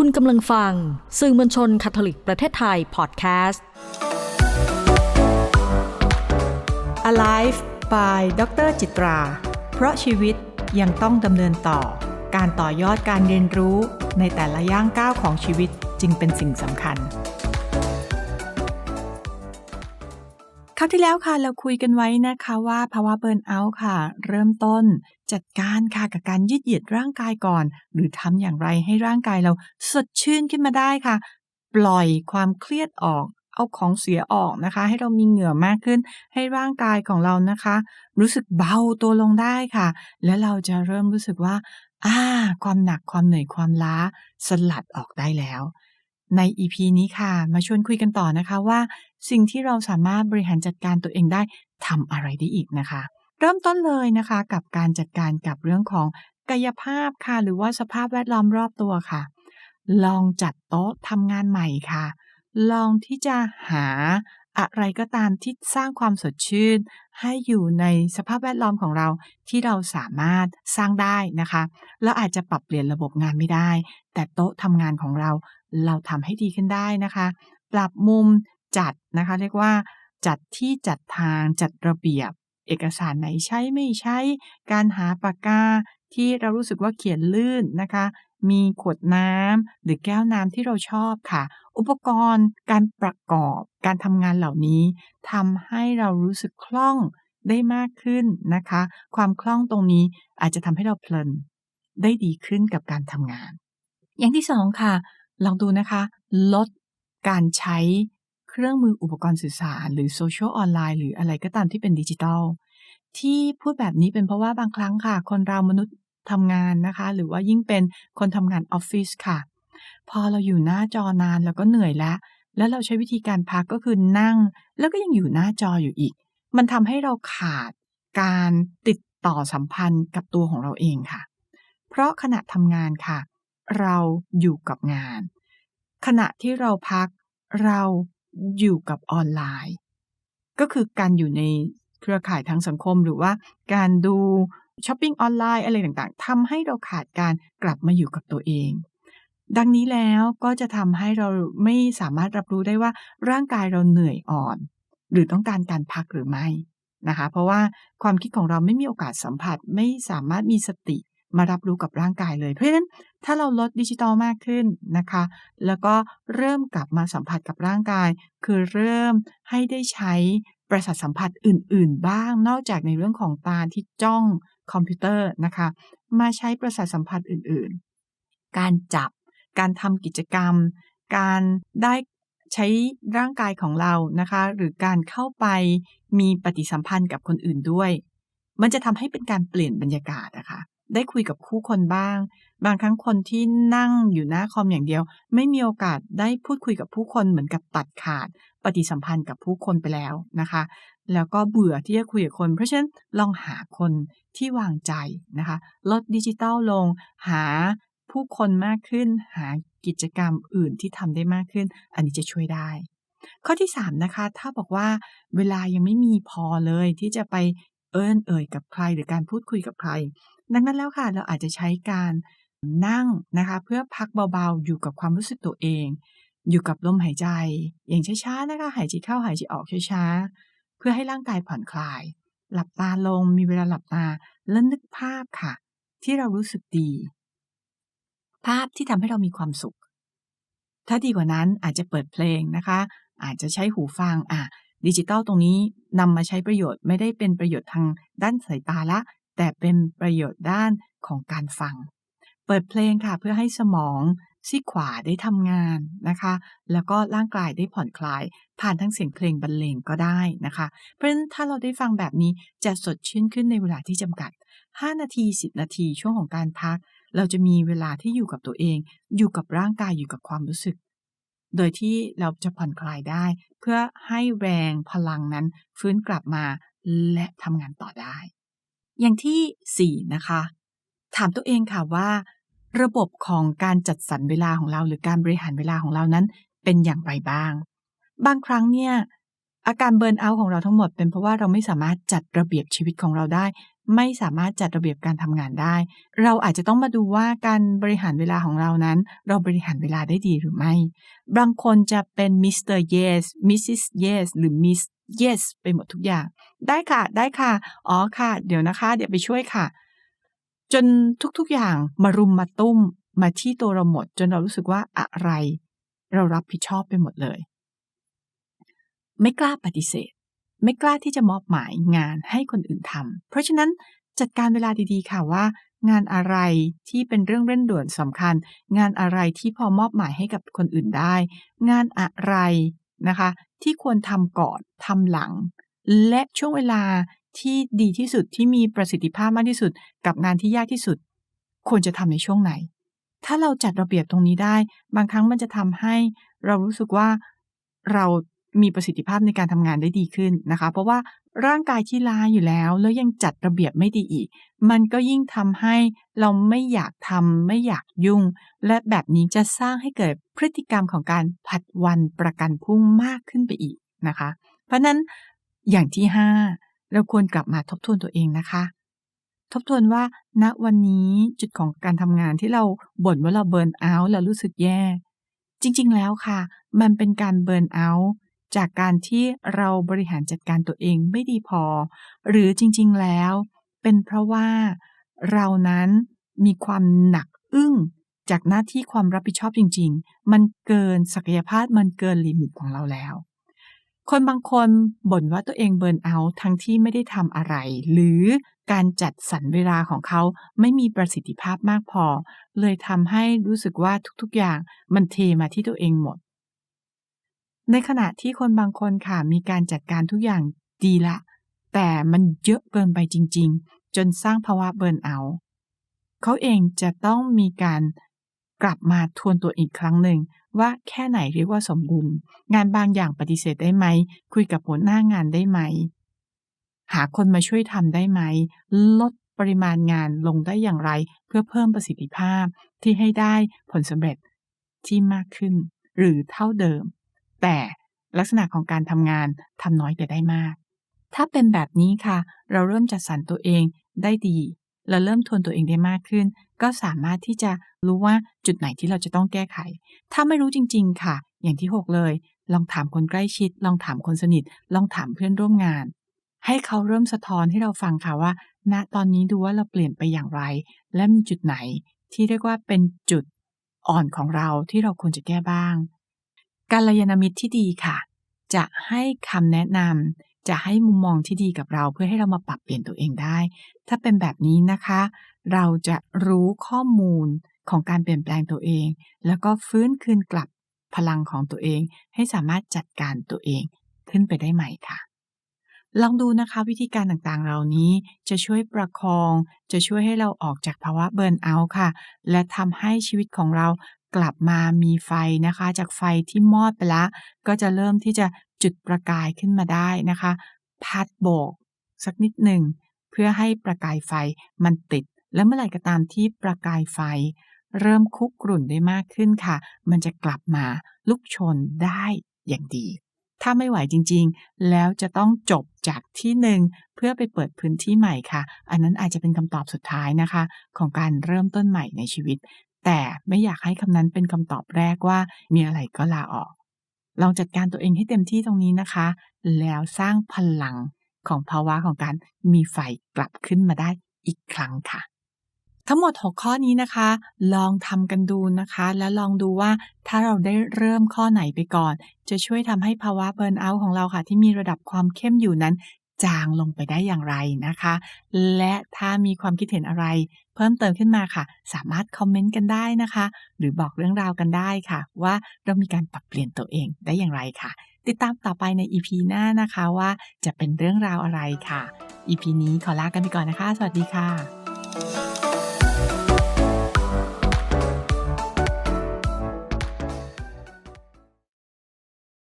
คุณกำลังฟัง สื่อมวลชนคาทอลิกประเทศไทยพอดแคสต์ Alive by ดรจิตรา เพราะชีวิตยังต้องดำเนินต่อ การต่อยอดการเรียนรู้ในแต่ละย่างก้าวของชีวิตจึงเป็นสิ่งสำคัญ คราวที่แล้วค่ะเราคุยกันไว้นะคะว่าภาวะเบิร์นเอาท์ค่ะ เริ่มต้น จัดการค่ะกับการยืดเหยียดร่างกายก่อน หรือทำอย่างไรให้ร่างกายเราสดชื่นขึ้นมาได้ค่ะ ปล่อยความเครียดออก เอาของเสียออกนะคะ ให้เรามีเหงื่อมากขึ้น ให้ร่างกายของเรานะคะ รู้สึกเบาตัวลงได้ค่ะ และเราจะเริ่มรู้สึกว่าอ่าความหนักความเหนื่อยความล้าสลัดออกได้แล้ว ใน EP นี้ค่ะ มาชวนคุยกันต่อนะคะว่า สิ่งที่เราสามารถบริหารจัดการตัวเองได้ทำอะไรได้อีกนะคะ เริ่มต้นเลยนะคะกับการจัดการกับเรื่องของกายภาพค่ะ หรือว่าสภาพแวดล้อมรอบตัวค่ะ ลองจัดโต๊ะทำงานใหม่ค่ะ ลองที่จะหาอะไรก็ตามที่สร้างความสดชื่น ให้อยู่ในสภาพแวดล้อมของเราที่เราสามารถสร้างได้นะคะแล้วอาจจะปรับเปลี่ยนระบบงานไม่ได้ แต่โต๊ะทำงานของเราเราทำให้ดีขึ้นได้นะคะ ปรับมุมจัดนะคะ เรียกว่า จัดที่จัดทางจัดระเบียบ เอกสารไหนใช้ไม่ใช้ การหาปากกาที่เรารู้สึกว่าเขียนลื่นนะคะ มีขวดน้ำหรือแก้วน้ำที่เราชอบค่ะ อุปกรณ์การประกอบการทำงานเหล่านี้ทำให้เรารู้สึกคล่องได้มากขึ้นนะคะ ความคล่องตรงนี้อาจจะทำให้เราเพลินได้ดีขึ้นกับการทำงาน อย่างที่สองค่ะ ลองดูนะคะ ลดการใช้ เครื่องมืออุปกรณ์สื่อสาร หรือโซเชียลออนไลน์หรืออะไรก็ตามที่เป็นดิจิทัลที่พูดแบบนี้เป็นเพราะว่าบางครั้งค่ะ คนเรามนุษย์ทำงานนะคะ หรือว่ายิ่งเป็นคนทำงานออฟฟิศค่ะ พอเราอยู่หน้าจอนานแล้วก็เหนื่อยแล้ว แล้วเราใช้วิธีการพักก็คือนั่ง แล้วก็ยังอยู่หน้าจออยู่อีก มันทำให้เราขาดการติดต่อสัมพันธ์กับตัวของเราเองค่ะ เพราะขณะทำงานค่ะ เราอยู่กับงาน ขณะที่เราพักเรา อยู่กับออนไลน์ ก็คือการอยู่ในเครือข่ายทางสังคมหรือว่าการดูช้อปปิ้งออนไลน์อะไรต่างๆทำให้เราขาดการกลับมาอยู่กับตัวเอง ดังนี้แล้วก็จะทำให้เราไม่สามารถรับรู้ได้ว่าร่างกายเราเหนื่อยอ่อน หรือต้องการการพักหรือไม่นะคะ เพราะว่าความคิดของเราไม่มีโอกาสสัมผัสไม่สามารถมีสติ มารับรู้กับร่างกายเลย เพราะฉะนั้นถ้าเราลดดิจิตอลมากขึ้นนะคะ แล้วก็เริ่มกลับมาสัมผัสกับร่างกาย คือเริ่มให้ได้ใช้ประสาทสัมผัสอื่น ๆ บ้าง นอกจากในเรื่องของตาที่จ้องคอมพิวเตอร์นะคะ มาใช้ประสาทสัมผัสอื่น ๆ การจับ การทำกิจกรรม การได้ใช้ร่างกายของเรานะคะ หรือการเข้าไปมีปฏิสัมพันธ์กับคนอื่นด้วย มันจะทำให้เป็นการเปลี่ยนบรรยากาศนะคะ ได้คุยกับคู่คนบ้าง บางครั้งคนที่นั่งอยู่หน้าคอมอย่างเดียว ไม่มีโอกาสได้พูดคุยกับผู้คนเหมือนกับตัดขาด ปฏิสัมพันธ์กับผู้คนไปแล้วนะคะ แล้วก็เบื่อที่จะคุยกับคน เพราะฉะนั้นลองหาคนที่วางใจนะคะ ลดดิจิตอลลง หาผู้คนมากขึ้น หากิจกรรมอื่นที่ทำได้มากขึ้น อันนี้จะช่วยได้ข้อที่3นะคะ ถ้าบอกว่าเวลายังไม่มีพอเลยที่จะไปเอิ้นเอ่ยกับใครหรือการพูดคุยกับใคร ดังนั้นแล้วค่ะเราอาจจะใช้การนั่งนะคะเพื่อพักเบาๆ อยู่กับความรู้สึกตัวเอง อยู่กับลมหายใจ อย่างช้าๆนะคะหายใจเข้าหายใจออกช้าๆเพื่อให้ร่างกายผ่อนคลาย หลับตาลงมีเวลาหลับตาแล้วนึกภาพค่ะ ที่เรารู้สึกดี ภาพที่ทำให้เรามีความสุข ถ้าดีกว่านั้นอาจจะเปิดเพลงนะคะ อาจจะใช้หูฟังอะดิจิตอลตรงนี้นำมาใช้ประโยชน์ไม่ได้เป็นประโยชน์ทางด้านสายตาละ แต่เป็นประโยชน์ด้านของการฟัง เปิดเพลงค่ะเพื่อให้สมองซีขวาได้ทำงานนะคะ แล้วก็ร่างกายได้ผ่อนคลาย ผ่านทั้งเสียงเพลงบรรเลงก็ได้นะคะ เพราะฉะนั้นถ้าเราได้ฟังแบบนี้จะสดชื่นขึ้นในเวลาที่จำกัด 5 นาที 10 นาทีช่วงของการพัก เราจะมีเวลาที่อยู่กับตัวเอง อยู่กับร่างกายอยู่กับความรู้สึก โดยที่เราจะผ่อนคลายได้ เพื่อให้แรงพลังนั้นฟื้นกลับมาและทำงานต่อได้ อย่างที่ 4 นะคะ ถามตัวเองค่ะว่า ระบบของการจัดสรรเวลาของเรา หรือการบริหารเวลาของเรานั้นเป็นอย่างไรบ้าง บางครั้งเนี่ยอาการเบิร์นเอาท์ของเราทั้งหมดเป็นเพราะว่าเราไม่สามารถจัดระเบียบชีวิตของเราได้ ไม่สามารถจัดระเบียบการทำงานได้ เราอาจจะต้องมาดูว่าการบริหารเวลาของเรานั้น เราบริหารเวลาได้ดีหรือไม่ บางคนจะเป็นมิสเตอร์ yes มิสซิส yes หรือมิส yes ไปหมดทุกอย่าง ได้ค่ะ ได้ค่ะ อ๋อค่ะ เดี๋ยวนะคะ เดี๋ยวไปช่วยค่ะ จนทุกๆอย่างมารุมมาตุ้มมาที่ตัวเราหมด จนเรารู้สึกว่าอะไร เรารับผิดชอบไปหมดเลย ไม่กล้าปฏิเสธ ไม่กล้าที่จะมอบหมายงานให้คนอื่นทำเพราะฉะนั้นจัดการเวลาดีๆ ค่ะว่า งานอะไรที่เป็นเรื่องเร่งด่วนสำคัญ งานอะไรที่พอมอบหมายให้กับคนอื่นได้ งานอะไรนะคะ ที่ควรทำก่อนทำหลัง และช่วงเวลาที่ดีที่สุดที่มีประสิทธิภาพมากที่สุด กับงานที่ยากที่สุด ควรจะทำในช่วงไหน ถ้าเราจัดระเบียบตรงนี้ได้ บางครั้งมันจะทำให้เรารู้สึกว่าเรา มีประสิทธิภาพในการทำงานได้ดีขึ้นนะคะ เพราะว่าร่างกายที่ล้าอยู่แล้ว แล้วยังจัดระเบียบไม่ดีอีก มันก็ยิ่งทำให้เราไม่อยากทำไม่อยากยุ่ง และแบบนี้จะสร้างให้เกิดพฤติกรรมของการผัดวันประกันพรุ่งมากขึ้นไปอีกนะคะ เพราะนั้นอย่างที่ 5 เราควรกลับมาทบทวนตัวเองนะคะ ทบทวนว่าณวันนี้จุดของการทำงานที่เราบ่นว่าเราเบิร์นเอาท์เรารู้สึกแย่ จริง ๆ แล้วค่ะ มันเป็นการเบิร์นเอาท์ จากการที่เราบริหารจัดการตัวเองไม่ดีพอ หรือจริงๆแล้ว เป็นเพราะว่าเรานั้นมีความหนักอึ้งจากหน้าที่ความรับผิดชอบจริง ๆ มันเกินศักยภาพมันเกินลิมิตของเราแล้ว คนบางคนบ่นว่าตัวเองเบิร์นเอาทั้งที่ไม่ได้ทำอะไร หรือการจัดสรรเวลาของเขาไม่มีประสิทธิภาพมากพอ เลยทำให้รู้สึกว่าทุกๆอย่างมันเทมาที่ตัวเองหมด ในขณะที่คนบางคนค่ะมีการจัดการทุกอย่างดีละ แต่มันเยอะเกินไปจริง ๆ จนสร้างภาวะเบิร์นเอาท์เขาเองจะต้องมีการกลับมาทวนตัวอีกครั้งหนึ่งว่าแค่ไหนเรียกว่าสมดุล งานบางอย่างปฏิเสธได้ไหม คุยกับหัวหน้างานได้ไหม หาคนมาช่วยทำได้ไหม ลดปริมาณงานลงได้อย่างไร เพื่อเพิ่มประสิทธิภาพที่ให้ได้ผลสำเร็จที่มากขึ้น หรือเท่าเดิม แต่ลักษณะของการทำงานทำน้อยแต่ได้มาก ถ้าเป็นแบบนี้ค่ะ เราเริ่มจัดสรรตัวเองได้ดี เราเริ่มทวนตัวเองได้มากขึ้น ก็สามารถที่จะรู้ว่าจุดไหนที่เราจะต้องแก้ไข ถ้าไม่รู้จริง ๆ ค่ะ อย่างที่ 6 เลย ลองถามคนใกล้ชิด ลองถามคนสนิท ลองถามเพื่อนร่วมงาน ให้เขาเริ่มสะท้อนให้เราฟังค่ะว่า ณตอนนี้ดูว่าเราเปลี่ยนไปอย่างไร และมีจุดไหนที่เรียกว่าเป็นจุดอ่อนของเราที่เราควรจะแก้บ้าง การยานมิตรที่ดีค่ะ จะให้คำแนะนำจะให้มุมมองที่ดีกับเราเพื่อให้เรามาปรับเปลี่ยนตัวเองได้ ถ้าเป็นแบบนี้นะคะ เราจะรู้ข้อมูลของการเปลี่ยนแปลงตัวเอง แล้วก็ฟื้นคืนกลับพลังของตัวเอง ให้สามารถจัดการตัวเองขึ้นไปได้ใหม่ค่ะ ลองดูนะคะวิธีการต่างๆ เหล่านี้จะช่วยประคอง จะช่วยให้เราออกจากภาวะเบิร์นเอาท์ค่ะ และทำให้ชีวิตของเรา กลับมามีไฟนะคะ จากไฟที่มอดไปแล้วก็จะเริ่มที่จะจุดประกายขึ้นมาได้นะคะ พัดโบก สักนิดหนึ่ง เพื่อให้ประกายไฟมันติด และเมื่อไหร่ก็ตามที่ประกายไฟ เริ่มคุกกรุ่นได้มากขึ้นค่ะ มันจะกลับมาลุกชนได้อย่างดี ถ้าไม่ไหวจริงๆ แล้วจะต้องจบจากที่หนึ่งเพื่อไปเปิดพื้นที่ใหม่ค่ะ อันนั้นอาจจะเป็นคำตอบสุดท้ายนะคะ ของการเริ่มต้นใหม่ในชีวิต แต่ไม่อยากให้คำนั้นเป็นคำตอบแรกว่ามีอะไรก็ลาออก ลองจัดการตัวเองให้เต็มที่ตรงนี้นะคะ แล้วสร้างพลังของภาวะของการมีไฟกลับขึ้นมาได้อีกครั้งค่ะ ทั้งหมด 6 ข้อนี้นะคะ ลองทำกันดูนะคะ และลองดูว่าถ้าเราได้เริ่มข้อไหนไปก่อน จะช่วยทำให้ภาวะเบิร์นเอาท์ของเราค่ะ ที่มีระดับความเข้มอยู่นั้น จางลงไปได้อย่างไรนะคะ และถ้ามีความคิดเห็นอะไร เพิ่มเติมขึ้นมาค่ะ สามารถคอมเมนต์กันได้นะคะ หรือบอกเรื่องราวกันได้ค่ะ ว่าเรามีการปรับเปลี่ยนตัวเองได้อย่างไรค่ะ ติดตามต่อไปใน EP หน้านะคะว่าจะเป็นเรื่องราวอะไรค่ะ EP นี้ขอลากันไปก่อนนะคะ สวัสดีค่ะ